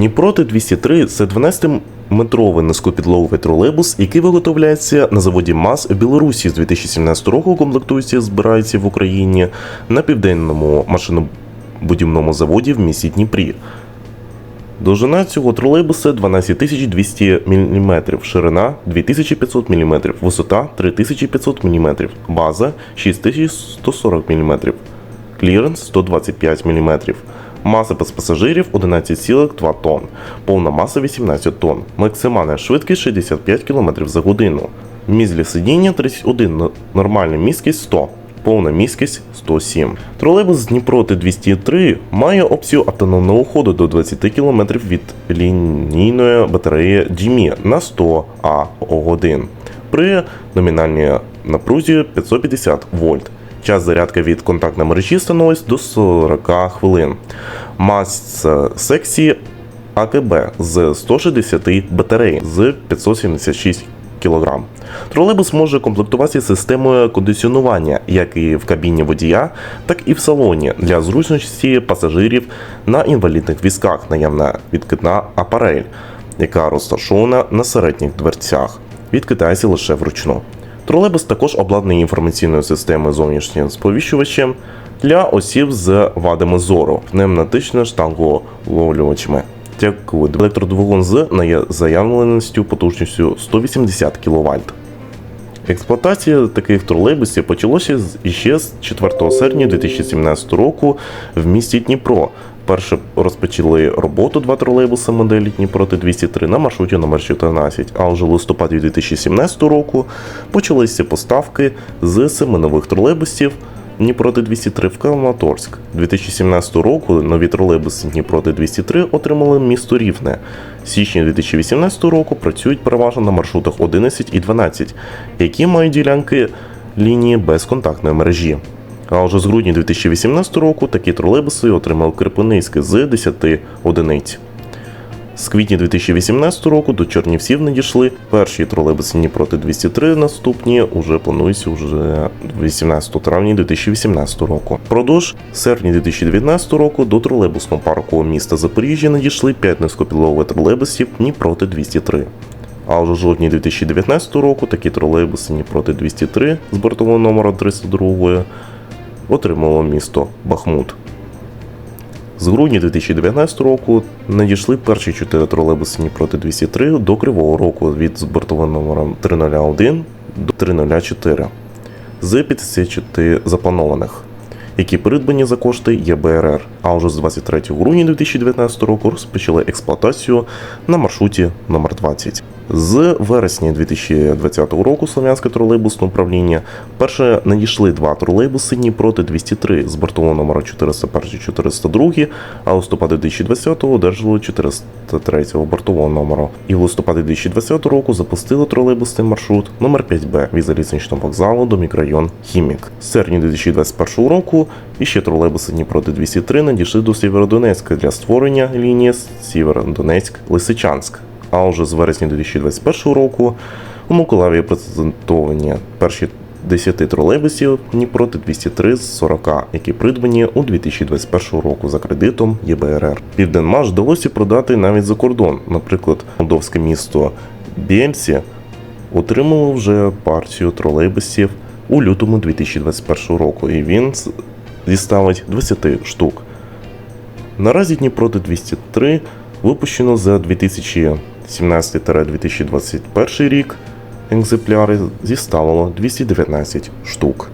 Дніпроти 203 це 12-метровий низькопідлоговий тролейбус, який виготовляється на заводі МАЗ в Білорусі з 2017 року. Комплектується збирається в Україні на південному машинобудівному заводі в місті Дніпрі. Довжина цього тролейбуса 12200 мм, ширина 2500 мм, висота 3500 мм, база 6140 мм, кліренс 125 мм. Маса без пасажирів 11,2 тонн, повна маса 18 тонн, максимальна швидкість 65 км за годину. Для сидіння 31, нормальна міськість 100, повна міськість 107. Тролейбус з Дніпроти 203 має опцію автономного ходу до 20 км від лінійної батареї GMI на 100 А годин при номінальній напрузі 550 вольт. Час зарядки від контактної мережі становить до 40 хвилин. Маса секції АКБ з 160 батарей з 576 кг. Тролейбус може комплектуватися системою кондиціонування як і в кабіні водія, так і в салоні для зручності пасажирів на інвалідних візках, наявна відкидна апарель, яка розташована на середніх дверцях. Відкидається лише вручну. Тролейбус також обладнаний інформаційною системою зовнішнім сповіщувачем для осіб з вадами зору, пневматичними штангоуловлювачами. Дякую. Електродвигун з заявленістю потужністю 180 кВт. Експлуатація таких тролейбусів почалося з- іще з 4 серпня 2017 року в місті Дніпро. Перше розпочали роботу два тролейбуси моделі Дніпроти 203 на маршруті номер 14, а вже в листопаді 2017 року почалися поставки з семи нових тролейбусів Дніпроти 203 в Краматорськ. 2017 року нові тролейбуси Дніпроти 203 отримали місто Рівне. З січня 2018 року працюють переважно на маршрутах 11 і 12, які мають ділянки лінії безконтактної мережі. А вже з грудня 2018 року такі тролейбуси отримав Кропивницький з 10 одиниць. З квітня 2018 року до Чернівців надійшли перші тролейбуси Дніпроти 203, наступні уже плануються вже 18 травня 2018 року. Продовж серпня 2019 року до тролейбусного парку міста Запоріжжя надійшли 5 низькопілових тролейбусів Дніпроти 203. А вже в жовтні 2019 року такі тролейбуси Дніпроти 203 з бортовим номером 302 отримало місто Бахмут. З грудня 2019 року надійшли перші чотири тролейбуси проти 203 до Кривого Року від бортовим номером 301 до 304 з 54 запланованих, які придбані за кошти ЄБРР. А вже з 23 грудня 2019 року розпочали експлуатацію на маршруті номер 20 З вересня 2020 року Слов'янське тролейбусне управління перше надійшли два тролейбуси Дніпроти 203 з бортового номера 401-402, а у листопаді 2020 одержали 403 бортового номеру. І в листопаді 2020 року запустили тролейбусний маршрут номер 5Б від залізничного вокзалу до мікрорайон Хімік. З серпня 2021 року іще тролейбуси Дніпроти 203 надійшли до Сєвєродонецька для створення лінії Сєвєродонецьк-Лисичанськ. А вже з вересня 2021 року у Миколаєві презентовані перші 10 тролейбусів Дніпроти 203 з 40, які придбані у 2021 року за кредитом ЄБРР. Південмаш вдалося продати навіть за кордон. Наприклад, молдовське місто Бєльсі отримало вже партію тролейбусів у лютому 2021 року, і він зіставить 20 штук. Наразі Дніпроти 203 випущено за 2017-2021 рік. Екземпляри зіставило 219 штук.